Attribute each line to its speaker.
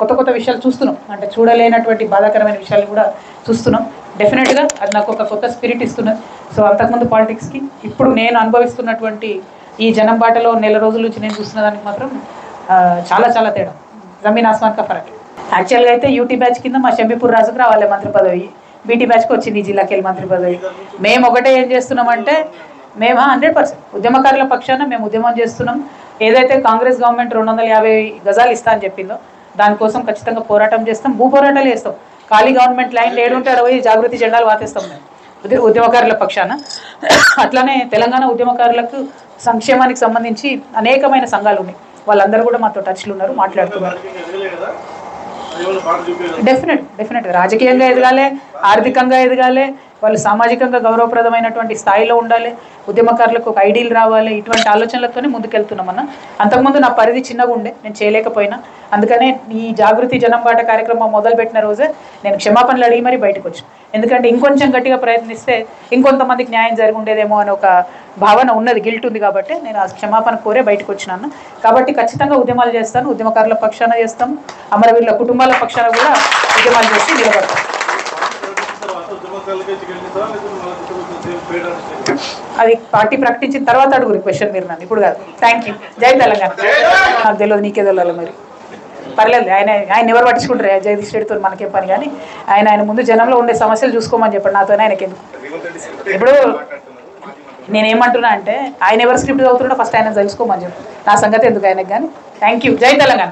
Speaker 1: కొత్త కొత్త విషయాలు చూస్తున్నాం. అంటే చూడలేనటువంటి బాధాకరమైన విషయాలు కూడా చూస్తున్నాం. డెఫినెట్గా అది నాకు ఒక కొత్త స్పిరిట్ ఇస్తున్నది. సో అంతకుముందు పాలిటిక్స్కి ఇప్పుడు నేను అనుభవిస్తున్నటువంటి ఈ జనం బాటలో నెల రోజుల నుంచి నేను చూస్తున్న దానికి మాత్రం చాలా చాలా తేడా. జమీన్ ఆస్మాన్ కా ఫరక్. యాక్చువల్గా అయితే యూటీ బ్యాచ్ కింద మా షంబీపూర్ రాజుకు రావాలి మంత్రి పదవి. బీటీ బ్యాచ్కి వచ్చింది ఈ జిల్లాకి వెళ్ళి మంత్రి పదవి. మేము ఒకటే ఏం చేస్తున్నామంటే మేము హండ్రెడ్ పర్సెంట్ ఉద్యమకారుల పక్షాన మేము ఉద్యమం చేస్తున్నాం. ఏదైతే కాంగ్రెస్ గవర్నమెంట్ రెండు వందల యాభై గజాలు ఇస్తా అని చెప్పిందో దానికోసం ఖచ్చితంగా పోరాటం చేస్తాం. భూ పోరాటాలు చేస్తాం. ఖాళీ గవర్నమెంట్ లైన్ ఏడుంటే అరవై జాగృతి జెండాలు వాతేస్తాం మేము. ఉద్య- ఉద్యమకారుల పక్షాన. అట్లానే తెలంగాణ ఉద్యమకారులకు సంక్షేమానికి సంబంధించి అనేకమైన సంఘాలు ఉన్నాయి. వాళ్ళందరూ కూడా మాతో టచ్లు ఉన్నారు మాట్లాడుతున్నారు. Definite definite. రాజకీయంగా ఎదగాలి ఆర్థికంగా ఎదగాలి వాళ్ళు సామాజికంగా గౌరవప్రదమైనటువంటి స్థాయిలో ఉండాలి ఉద్యమకారులకు ఒక ఐడియల్ రావాలి ఇటువంటి ఆలోచనలతోనే ముందుకెళ్తున్నామన్న అంతకుముందు నా పరిధి చిన్నగా ఉండే నేను చేయలేకపోయినా. అందుకనే ఈ జాగృతి జనం బాట కార్యక్రమం మొదలుపెట్టిన రోజే నేను క్షమాపణలు అడిగి మరీ బయటకు వచ్చాను ఎందుకంటే ఇంకొంచెం గట్టిగా ప్రయత్నిస్తే ఇంకొంతమందికి న్యాయం జరిగి ఉండేదేమో అని ఒక భావన ఉన్నది గిల్ట్ ఉంది కాబట్టి నేను ఆ క్షమాపణ కోరే బయటకు వచ్చినాను కాబట్టి ఖచ్చితంగా ఉద్యమాలు చేస్తాను ఉద్యమకారుల పక్షాన చేస్తాం అమరవీరుల కుటుంబాల పక్షాన కూడా ఉద్యమాలు చేసి నిలబడతాను. అది పార్టీ ప్రకటించిన తర్వాత అడుగురు క్వశ్చన్ మీరు నన్ను. ఇప్పుడు కాదు. థ్యాంక్ యూ జై తెలంగాణ. నాకు తెలియదు నీకే తెలియాలి మరి. పర్లేదు ఆయన ఆయన ఎవరు పట్టించుకుంటారు? జగదీష్ రెడ్డితో మనకేం పని కానీ ఆయన ఆయన ముందు జనంలో ఉండే సమస్యలు చూసుకోమని చెప్పండి. నాతోనే ఆయనకి ఎందుకు ఇప్పుడు నేనేమంటున్నా అంటే ఆయన ఎవరు స్క్రిప్ట్ చదువుతున్నా ఫస్ట్ ఆయన తెలుసుకోమని చెప్పు. నా సంగతి ఎందుకు ఆయనకు కానీ? థ్యాంక్ యూ జై తెలంగాణ.